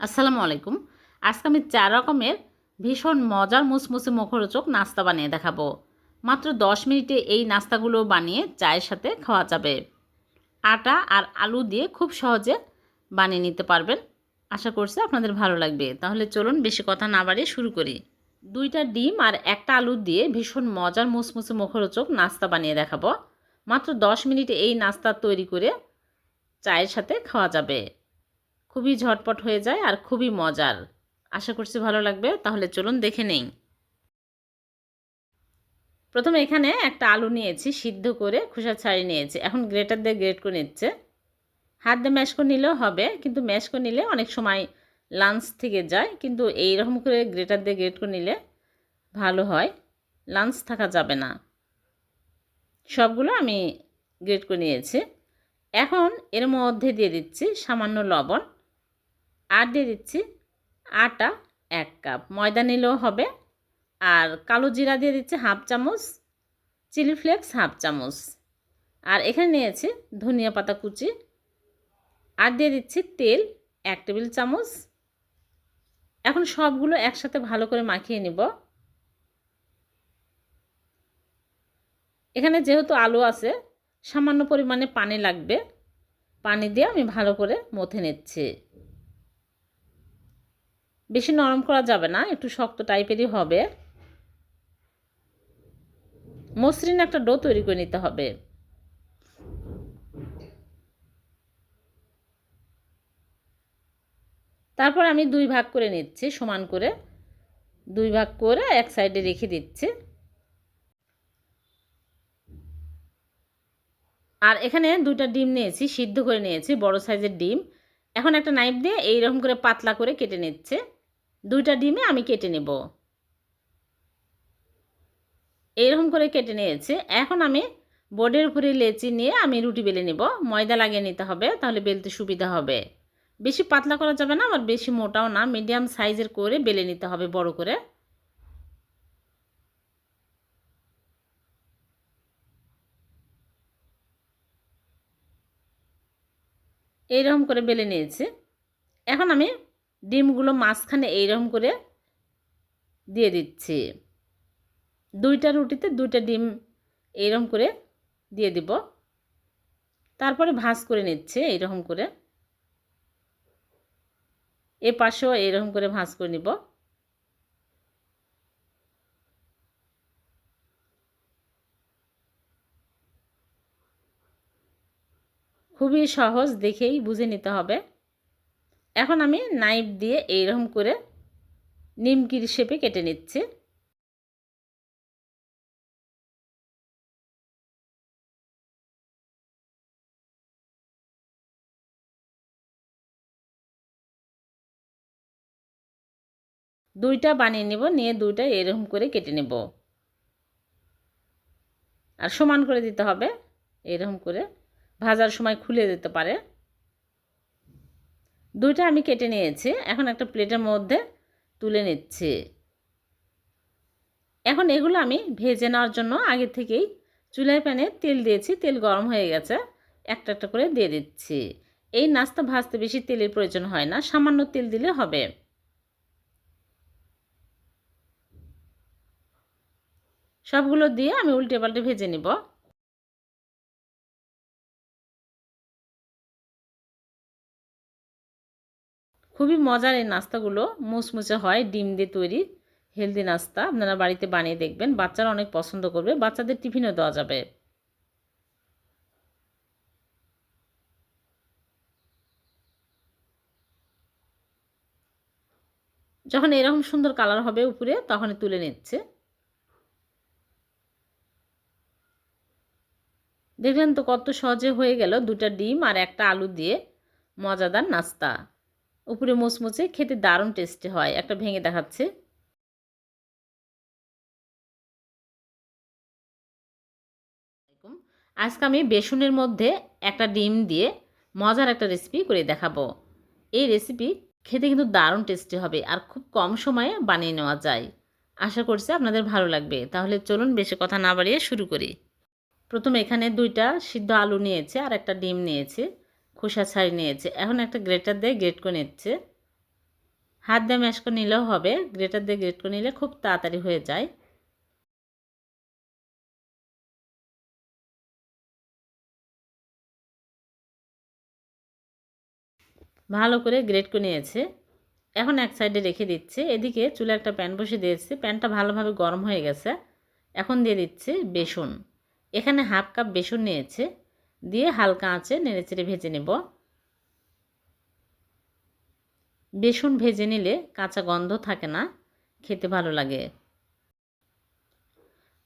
আসসালামু আলাইকুম। আজকে আমি চার রকমের ভীষণ মজার মুসমুসে মুখরোচক নাস্তা বানিয়ে দেখাবো। মাত্র দশ মিনিটে এই নাস্তাগুলো বানিয়ে চায়ের সাথে খাওয়া যাবে। আটা আর আলু দিয়ে খুব সহজে বানিয়ে নিতে পারবেন। আশা করছি আপনাদের ভালো লাগবে। তাহলে চলুন বেশি কথা না বাড়িয়ে শুরু করি। দুইটা ডিম আর একটা আলু দিয়ে ভীষণ মজার মুসমুসে মুখরোচক নাস্তা বানিয়ে দেখাবো। মাত্র দশ মিনিটে এই নাস্তা তৈরি করে চায়ের সাথে খাওয়া যাবে। খুবই ঝটপট হয়ে যায় আর খুবই মজার। আশা করছি ভালো লাগবে, তাহলে চলুন দেখে নেই। প্রথমে এখানে একটা আলু নিয়েছি, সিদ্ধ করে খোসা ছাড়িয়ে নিয়েছি। এখন গ্রেটার দিয়ে গ্রেট করে নিচ্ছে। হাত দিয়ে ম্যাশ করে নিলেও হবে, কিন্তু ম্যাশ করে নিলে অনেক সময় লাঞ্চ থেকে যায়, কিন্তু এই রকম করে গ্রেটার দিয়ে গ্রেট করে নিলে ভালো হয়। লাঞ্চ থাকা যাবে না। সবগুলো আমি গ্রেট করে নিয়েছি। এখন এর মধ্যে দিয়ে দিচ্ছি সামান্য লবণ। আর দিয়ে দিচ্ছি আটা এক কাপ। ময়দা নিলেও হবে। আর কালো জিরা দিয়ে দিচ্ছি হাফ চামচ, চিলি ফ্লেক্স হাফ চামচ। আর এখানে নিয়েছি ধনিয়া পাতা কুচি। আর দিয়ে দিচ্ছি তেল এক টেবিল চামচ। এখন সবগুলো একসাথে ভালো করে মাখিয়ে নিব। এখানে যেহেতু আলু আছে, সামান্য পরিমাণে পানি লাগবে। পানি দিয়ে আমি ভালো করে মথে নিচ্ছি। বেশি নরম করা যাবে না, একটু শক্ত টাইপেরই হবে। মসৃণ একটা ডো তৈরি করে নিতে হবে। তারপর আমি দুই ভাগ করে নিচ্ছি, সমান করে। দুই ভাগ করে এক সাইডে রেখে দিচ্ছি। আর এখানে দুটা ডিম নিয়েছি, সিদ্ধ করে নিয়েছি, বড় সাইজের ডিম। এখন একটা নাইফ দিয়ে এইরকম করে পাতলা করে কেটে নিচ্ছে। দুইটা ডিমে আমি কেটে নেব। এইরকম করে কেটে নিয়েছে। এখন আমি বোর্ডের উপরে লেচি নিয়ে আমি রুটি বেলে নেব। ময়দা লাগিয়ে নিতে হবে, তাহলে বেলতে সুবিধা হবে। বেশি পাতলা করা যাবে না, আবার বেশি মোটাও না, মিডিয়াম সাইজের করে বেলে নিতে হবে বড় করে। এইরকম করে বেলে নিয়েছি। এখন আমি ডিমগুলো মাঝখানে এইরকম করে দিয়ে দিচ্ছি। দুইটা রুটিতে দুইটা ডিম এইরকম করে দিয়ে দিব। তারপরে ভাজ করে নিচ্ছে এইরকম করে। এ পাশেও এইরকম করে ভাঁজ করে নিব। খুবই সহজ দেখেই বুঝে নিতে হবে। এখন আমি নাইফ দিয়ে এইরকম করে নিমকির শেপে কেটে নিচ্ছি। দুইটা বানিয়ে নেব, নিয়ে দুইটা এরকম করে কেটে নেব। আর সমান করে দিতে হবে, এরকম করে। ভাজার সময় খুলে দিতে পারে। দুইটা আমি কেটে নিয়েছি। এখন একটা প্লেটের মধ্যে তুলে নিচ্ছি। এখন এগুলো আমি ভেজে নেওয়ার জন্য আগে থেকেই চুলায় প্যানে তেল দিয়েছি। তেল গরম হয়ে গেছে। একটা একটা করে দিয়ে দিচ্ছি। এই নাস্তা ভাজতে বেশি তেলের প্রয়োজন হয় না। সামান্য তেল দিলে হবে। সবগুলো দিয়ে আমি উল্টে পাল্টে ভেজে নিব। খুবই মজার এই নাস্তাগুলো। মুচমুচে হয়, ডিম দিয়ে তৈরি, হেলদি নাস্তা। আপনারা বাড়িতে বানিয়ে দেখবেন, বাচ্চারা অনেক পছন্দ করবে। বাচ্চাদের টিফিনও দেওয়া যাবে। যখন এরকম সুন্দর কালার হবে উপরে, তখনই তুলে নিচ্ছে। দেখলেন তো কত সহজে হয়ে গেল দুটা ডিম আর একটা আলু দিয়ে মজাদার নাস্তা। উপরে মুচমুচে খেতে দারুণ টেস্টি হয়, একটা ভেঙে দেখাচ্ছে। আজকে আমি বেসনের মধ্যে একটা ডিম দিয়ে মজার একটা রেসিপি করে দেখাবো। এই রেসিপি খেতে কিন্তু দারুণ টেস্টি হবে আর খুব কম সময়ে বানিয়ে নেওয়া যায়। আশা করছি আপনাদের ভালো লাগবে। তাহলে চলুন বেশি কথা না বাড়িয়ে শুরু করি। প্রথমে এখানে দুইটা সিদ্ধ আলু নিয়েছে আর একটা ডিম নিয়েছে। খোসা ছাড়ি নিয়েছে। এখন একটা গ্রেটার দিয়ে গ্রেট করে নিচ্ছে। হাত দিয়ে ম্যাশ করে নিলেও হবে। গ্রেটার দিয়ে গ্রেট করে নিলে খুব তাড়াতাড়ি হয়ে যায়। ভালো করে গ্রেট করে নিয়েছে। এখন এক সাইডে রেখে দিচ্ছে। এদিকে চুলে একটা প্যান বসে দিয়েছে। প্যানটা ভালোভাবে গরম হয়ে গেছে। এখন দিয়ে দিচ্ছে বেসন। এখানে হাফ কাপ বেসন নিয়েছে। দিয়ে হালকা আঁচে নেড়েচেড়ে ভেজে নেব। বেসন ভেজে নিলে কাঁচা গন্ধ থাকে না, খেতে ভালো লাগে।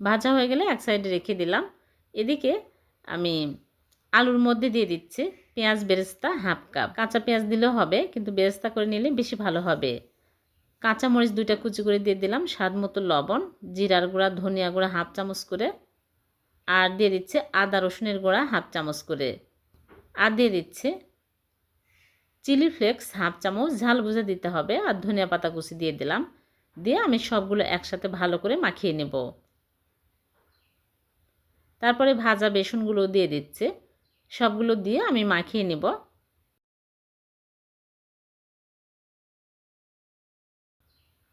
ভাজা হয়ে গেলে এক সাইডে রেখে দিলাম। এদিকে আমি আলুর মধ্যে দিয়ে দিচ্ছি পেঁয়াজ বেরেস্তা হাফ কাপ। কাঁচা পেঁয়াজ দিলেও হবে, কিন্তু বেরেস্তা করে নিলে বেশি ভালো হবে। কাঁচা মরিচ দুইটা কুচি করে দিয়ে দিলাম, স্বাদ মতো লবণ, জিরার গুঁড়া, ধনিয়া গুঁড়া হাফ চামচ করে আর দিয়ে দিচ্ছে আদা রসুনের গোড়া হাফ চামচ করে। আর দিয়ে দিচ্ছে চিলি ফ্লেক্স হাফ চামচ, ঝাল বুঝে দিতে হবে। আর ধনিয়া পাতা কুচি দিয়ে দিলাম। দিয়ে আমি সবগুলো একসাথে ভালো করে মাখিয়ে নেব। তারপরে ভাজা বেসনগুলো দিয়ে দিচ্ছে। সবগুলো দিয়ে আমি মাখিয়ে নেব।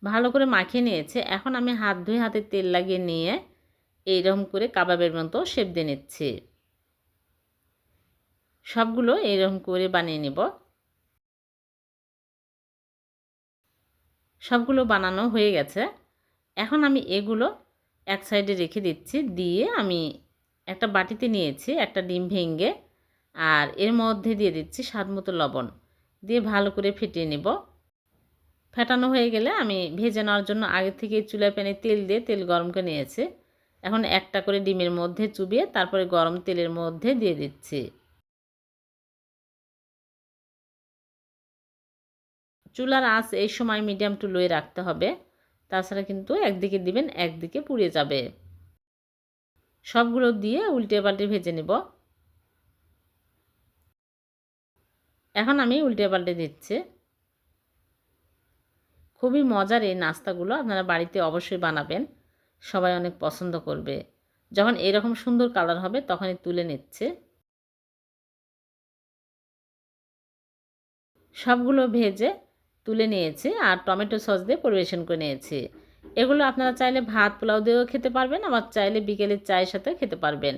ভালো করে মাখিয়ে নিয়েছে। এখন আমি হাত ধুয়ে হাতে তেল লাগিয়ে নিয়ে এইরকম করে কাবাবের মতো শেপ দিয়ে নিচ্ছি। সবগুলো এইরকম করে বানিয়ে নেব। সবগুলো বানানো হয়ে গেছে। এখন আমি এগুলো এক সাইডে রেখে দিচ্ছি। দিয়ে আমি একটা বাটিতে নিয়েছি, একটা ডিম ভেঙে, আর এর মধ্যে দিয়ে দিচ্ছি স্বাদ মতো লবণ। দিয়ে ভালো করে ফেটিয়ে নেব। ফেটানো হয়ে গেলে আমি ভেজে নেওয়ার জন্য আগে থেকে চুলায় প্যানে তেল দিয়ে তেল গরম করে নিয়েছি। এখন একটা করে ডিমের মধ্যে চুবিয়ে তারপরে গরম তেলের মধ্যে দিয়ে দিচ্ছি। চুলার আঁচ এই সময় মিডিয়াম টু লোয়ে রাখতে হবে। তাছাড়া কিন্তু একদিকে দিবেন, একদিকে পুড়ে যাবে। সবগুলো দিয়ে উল্টে পাল্টে ভেজে নেব। এখন আমি উল্টে পাল্টে দিচ্ছি। খুবই মজার এই নাস্তাগুলো আপনারা বাড়িতে অবশ্যই বানাবেন। সবাই অনেক পছন্দ করবে। যখন এরকম সুন্দর কালার হবে, তখনই তুলে নিচ্ছে। সবগুলো ভেজে তুলে নিয়েছি আর টমেটো সস দিয়ে পরিবেশন করে নিয়েছি। এগুলো আপনারা চাইলে ভাত, পোলাও দিয়েও খেতে পারবেন, আবার চাইলে বিকেলের চায়ের সাথেও খেতে পারবেন।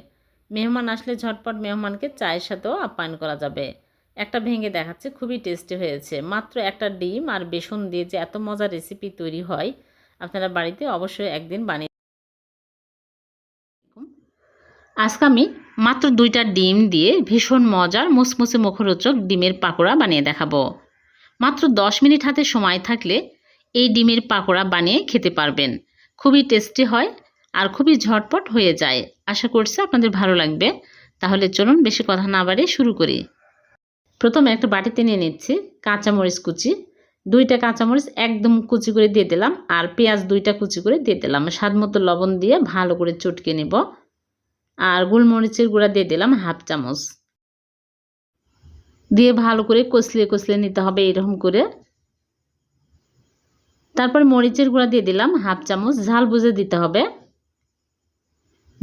মেহমান আসলে ঝটপট মেহমানকে চায়ের সাথেও আপ্যায়ন করা যাবে। একটা ভেঙে দেখাচ্ছে, খুবই টেস্টি হয়েছে। মাত্র একটা ডিম আর বেসন দিয়ে যে এত মজার রেসিপি তৈরি হয়, আপনারা বাড়িতে অবশ্যই একদিন বানিয়ে আজকে আমি মাত্র দুইটা ডিম দিয়ে ভীষণ মজার মুসমুসে মুখরোচক ডিমের পাকোড়া বানিয়ে দেখাবো। মাত্র দশ মিনিট হাতে সময় থাকলে এই ডিমের পাকোড়া বানিয়ে খেতে পারবেন। খুবই টেস্টি হয় আর খুবই ঝটপট হয়ে যায়। আশা করছি আপনাদের ভালো লাগবে। তাহলে চলুন বেশি কথা না বাড়িয়ে শুরু করি। প্রথমে একটা বাটিতে নিয়ে নিচ্ছি কাঁচামরিচ কুচি। দুইটা কাঁচামরিচ একদম কুচি করে দিয়ে দিলাম আর পেঁয়াজ দুইটা কুচি করে দিয়ে দিলাম। স্বাদ মতো লবণ দিয়ে ভালো করে চটকে নেব। আর গোলমরিচের গুঁড়া দিয়ে দিলাম হাফ চামচ। দিয়ে ভালো করে কষলিয়ে কষলিয়ে নিতে হবে এরকম করে। তারপর মরিচের গুঁড়া দিয়ে দিলাম হাফ চামচ, ঝাল বুঝে দিতে হবে।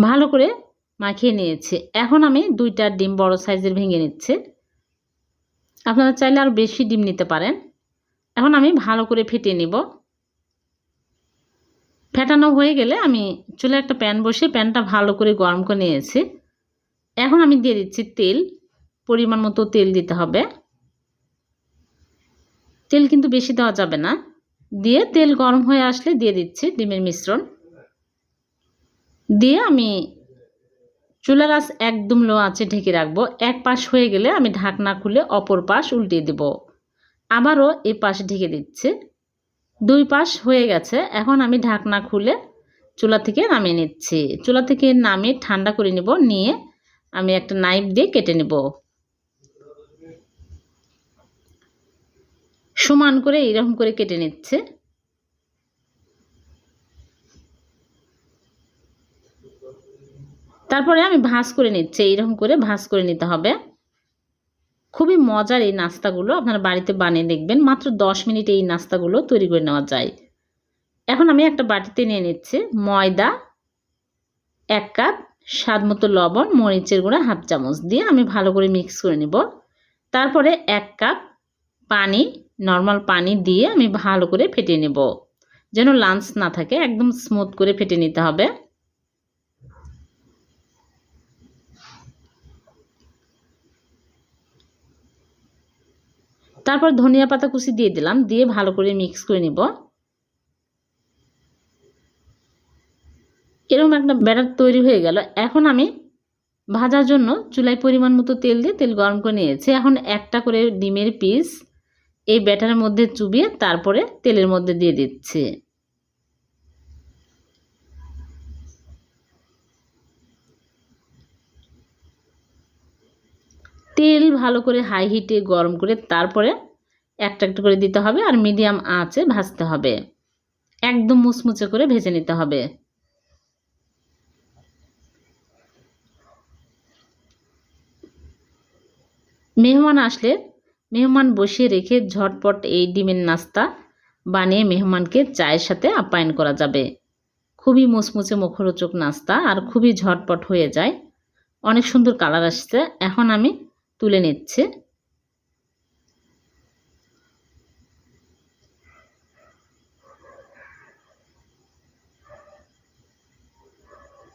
ভালো করে মাখিয়ে নিয়েছি। এখন আমি দুইটা ডিম বড় সাইজের ভেঙে নিচ্ছি। আপনারা চাইলে আরও বেশি ডিম নিতে পারেন। এখন আমি ভালো করে ফেটিয়ে নিব। ফেটানো হয়ে গেলে আমি চুলে একটা প্যান বসে প্যানটা ভালো করে গরম করে নিয়েছি। এখন আমি দিয়ে দিচ্ছি তেল, পরিমাণ মতো তেল দিতে হবে। তেল কিন্তু বেশি দেওয়া যাবে না। দিয়ে তেল গরম হয়ে আসলে দিয়ে দিচ্ছি ডিমের মিশ্রণ। দিয়ে আমি চুলার আঁচ একদম লো আঁচে ঢেকে রাখব। এক পাশ হয়ে গেলে আমি ঢাকনা খুলে অপর পাশ উল্টিয়ে দেব। আবারও এ পাশ ঢেকে দিচ্ছে। দুই পাশ হয়ে গেছে। এখন আমি ঢাকনা খুলে চুলা থেকে নামিয়ে নিচ্ছি। চুলা থেকে নামিয়ে ঠান্ডা করে নেব, নিয়ে আমি একটা নাইফ দিয়ে কেটে নেব। সমান করে এইরকম করে কেটে নিচ্ছে। তারপরে আমি ভাঁজ করে নিচ্ছি, এইরকম করে ভাঁজ করে নিতে হবে। খুবই মজার এই নাস্তাগুলো আপনারা বাড়িতে বানিয়ে দেখবেন। মাত্র দশ মিনিটে এই নাস্তাগুলো তৈরি করে নেওয়া যায়। এখন আমি একটা বাটিতে নিয়ে নিচ্ছি ময়দা, এক কাপ স্বাদ মতো লবণ, মরিচের গুঁড়া হাফ চামচ দিয়ে আমি ভালো করে মিক্স করে নেব। তারপরে এক কাপ পানি, নর্মাল পানি দিয়ে আমি ভালো করে ফেটে নেব। যেন লাঞ্চ না থাকে, একদম স্মুথ করে ফেটে নিতে হবে। তারপর ধনিয়া পাতা কুচি দিয়ে দিলাম, দিয়ে ভালো করে মিক্স করে নিব। এরকম একটা ব্যাটার তৈরি হয়ে গেল। এখন আমি ভাজার জন্য চুলায় পরিমাণ মতো তেল দিয়ে তেল গরম করে নিয়েছি। এখন একটা করে ডিমের পিস এই ব্যাটারের মধ্যে চুবিয়ে তারপরে তেলের মধ্যে দিয়ে দিচ্ছি। তেল ভালো করে হাই হিটে গরম করে তারপরে একটা একটা করে দিতে হবে আর মিডিয়াম আঁচে ভাজতে হবে। একদম মুচমুচে করে ভেজে নিতে হবে। মেহমান আসলে মেহমান বসিয়ে রেখে ঝটপট এই ডিমের নাস্তা বানিয়ে মেহমানকে চায়ের সাথে আপ্যায়ন করা যাবে। খুবই মুচমুচে মুখরোচক নাস্তা আর খুবই ঝটপট হয়ে যায়। অনেক সুন্দর কালার আসছে। এখন আমি তুলে নিচ্ছে।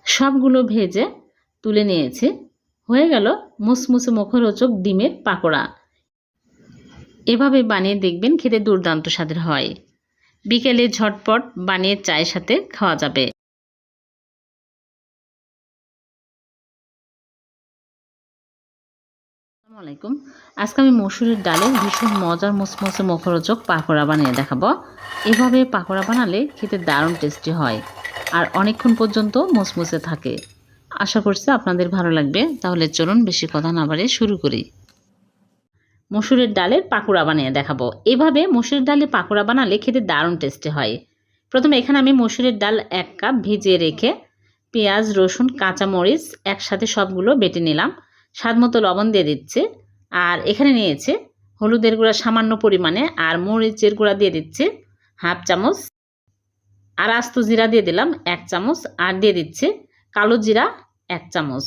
সবগুলো ভেজে তুলে নিয়েছি। হয়ে গেল মুসমুসে মুখরোচক ডিমের পাকোড়া। এভাবে বানিয়ে দেখবেন খেতে দুর্দান্ত স্বাদের হয়। বিকেলে ঝটপট বানিয়ে চায়ের সাথে খাওয়া যাবে। আলাইকুম। আজকে আমি মসুরের ডালের ভীষণ মজার মুসমুসে মুখরোচক পাকোড়া বানিয়ে দেখাবো। এভাবে পাকোড়া বানালে খেতে দারুণ টেস্টি হয় আর অনেকক্ষণ পর্যন্ত মুসমুসে থাকে। আশা করছি আপনাদের ভালো লাগবে। তাহলে চলুন বেশি কথা না বাড়িয়ে শুরু করি। মসুরের ডালের পাকোড়া বানিয়ে দেখাবো। এভাবে মসুরের ডালে পাকোড়া বানালে খেতে দারুণ টেস্টি হয়। প্রথমে এখানে আমি মসুরের ডাল এক কাপ ভিজিয়ে রেখে পেঁয়াজ, রসুন, কাঁচামরিচ একসাথে সবগুলো বেটে নিলাম। স্বাদ মতো লবণ দিয়ে দিচ্ছে। আর এখানে নিয়েছে হলুদের গুঁড়া সামান্য পরিমাণে আর মরিচের গুঁড়া দিয়ে দিচ্ছে হাফ চামচ। আর আস্ত জিরা দিয়ে দিলাম এক চামচ আর দিয়ে দিচ্ছে কালো জিরা এক চামচ।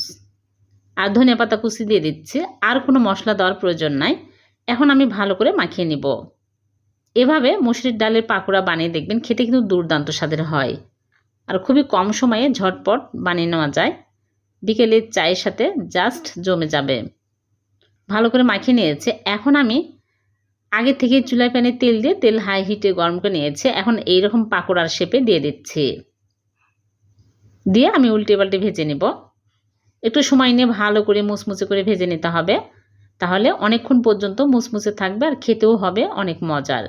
আর ধনিয়া পাতা কুচি দিয়ে দিচ্ছে আর কোনো মশলা দেওয়ার প্রয়োজন নাই। এখন আমি ভালো করে মাখিয়ে নিব। এভাবে মুসুরির ডালের পাকোড়া বানিয়ে দেখবেন খেতে কিন্তু দুর্দান্ত স্বাদের হয়। আর খুবই কম সময়ে ঝটপট বানিয়ে নেওয়া যায়। বিকেলের চায়ের সাথে জাস্ট জমে যাবে। ভালো করে মাখিয়ে নিয়েছে। এখন আমি আগে থেকে চুলায় প্যানে তেল দিয়ে তেল হাই হিটে গরম করে নিয়েছে। এখন এইরকম পাকোড়ার শেপে দিয়ে দিচ্ছি। দিয়ে আমি উল্টে পাল্টে ভেজে নেব। একটু সময় নিয়ে ভালো করে মুচমুচে করে ভেজে নিতে হবে। তাহলে অনেকক্ষণ পর্যন্ত মুচমুচে থাকবে আর খেতেও হবে অনেক মজার।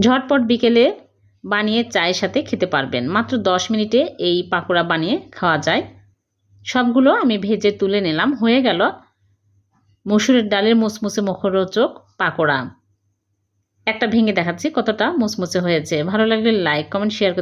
ঝটপট বিকেলে বানিয়ে চায়ের সাথে খেতে পারবেন। মাত্র দশ মিনিটে এই পাকোড়া বানিয়ে খাওয়া যায়। সবগুলো আমি ভেজে তুলে নিলাম। হয়ে গেল মসুরের ডালের মুসমুসে মুখরোচক পাকোড়া। একটা ভেঙে দেখাচ্ছি কতটা মুসমুসে হয়েছে। ভালো লাগলে লাইক কমেন্ট শেয়ার